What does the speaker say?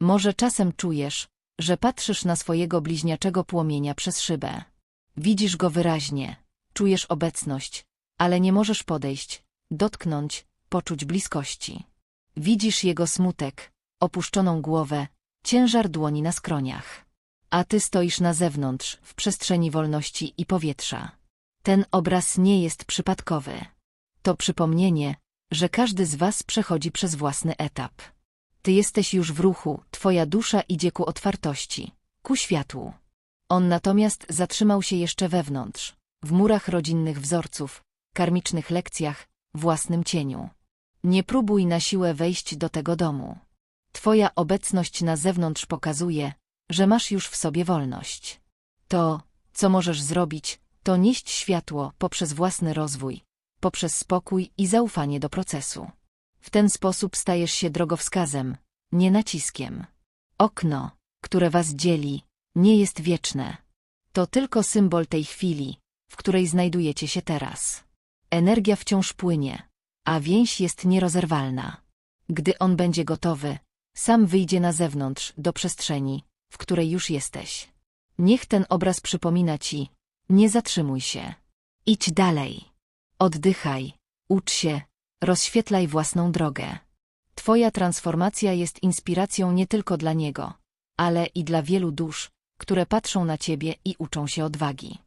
Może czasem czujesz, że patrzysz na swojego bliźniaczego płomienia przez szybę. Widzisz go wyraźnie, czujesz obecność, ale nie możesz podejść, dotknąć, poczuć bliskości. Widzisz jego smutek, opuszczoną głowę, ciężar dłoni na skroniach. A ty stoisz na zewnątrz, w przestrzeni wolności i powietrza. Ten obraz nie jest przypadkowy. To przypomnienie, że każdy z was przechodzi przez własny etap. Ty jesteś już w ruchu, twoja dusza idzie ku otwartości, ku światłu. On natomiast zatrzymał się jeszcze wewnątrz, w murach rodzinnych wzorców, karmicznych lekcjach, własnym cieniu. Nie próbuj na siłę wejść do tego domu. Twoja obecność na zewnątrz pokazuje, że masz już w sobie wolność. To, co możesz zrobić, to nieść światło poprzez własny rozwój, poprzez spokój i zaufanie do procesu. W ten sposób stajesz się drogowskazem, nie naciskiem. Okno, które was dzieli, nie jest wieczne. To tylko symbol tej chwili, w której znajdujecie się teraz. Energia wciąż płynie, a więź jest nierozerwalna. Gdy on będzie gotowy, sam wyjdzie na zewnątrz, do przestrzeni, w której już jesteś. Niech ten obraz przypomina ci, nie zatrzymuj się. Idź dalej. Oddychaj, ucz się, rozświetlaj własną drogę. Twoja transformacja jest inspiracją nie tylko dla niego, ale i dla wielu dusz, które patrzą na ciebie i uczą się odwagi.